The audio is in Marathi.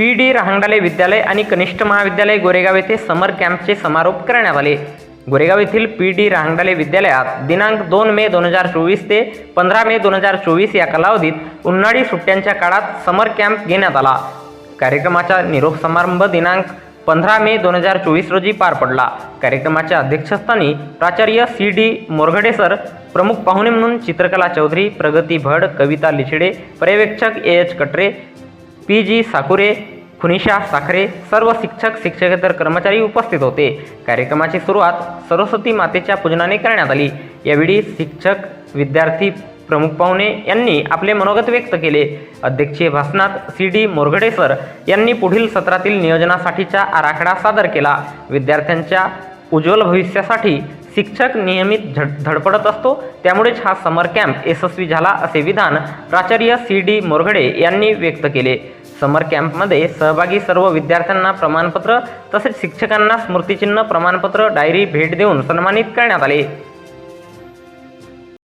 पी डी रहांगडाले विद्यालय आणि कनिष्ठ महाविद्यालय गोरेगाव येथे समर कॅम्पचे समारोप करण्यात आले. गोरेगाव येथील पी डी रहांगडाले विद्यालयात दिनांक दोन मे दोन हजार चोवीस ते पंधरा मे दोन हजार चोवीस या कालावधीत उन्हाळी सुट्ट्यांच्या काळात समर कॅम्प घेण्यात आला. कार्यक्रमाचा निरोप समारंभ दिनांक पंधरा मे दोन हजार चोवीस रोजी पार पडला. कार्यक्रमाच्या अध्यक्षस्थानी प्राचार्य सी डी मोरघडे सर प्रमुख पाहुणे म्हणून चित्रकला चौधरी प्रगती भड कविता लिचिडे पर्यवेक्षक A H Katre P G Sakure Khunisha Sakhare सर्व शिक्षक शिक्षकेतर कर्मचारी उपस्थित होते. कार्यक्रमाची सुरुवात सरस्वती मातेच्या पूजनाने करण्यात आली. यावेळी शिक्षक विद्यार्थी प्रमुख पाहुणे यांनी आपले मनोगत व्यक्त केले. अध्यक्षीय भाषणात सी डी मोरगडे सर यांनी पुढील सत्रातील नियोजनासाठीचा आराखडा सादर केला. विद्यार्थ्यांच्या उज्ज्वल भविष्यासाठी शिक्षक नियमित झड धडपडत असतो. त्यामुळेच हा समर कॅम्प यशस्वी झाला असे विधान प्राचार्य सी डी मोरगडे यांनी व्यक्त केले. समर कॅम्पमध्ये सहभागी सर्व विद्यार्थ्यांना प्रमाणपत्र तसेच शिक्षकांना स्मृतिचिन्ह प्रमाणपत्र डायरी भेट देऊन सन्मानित करण्यात आले.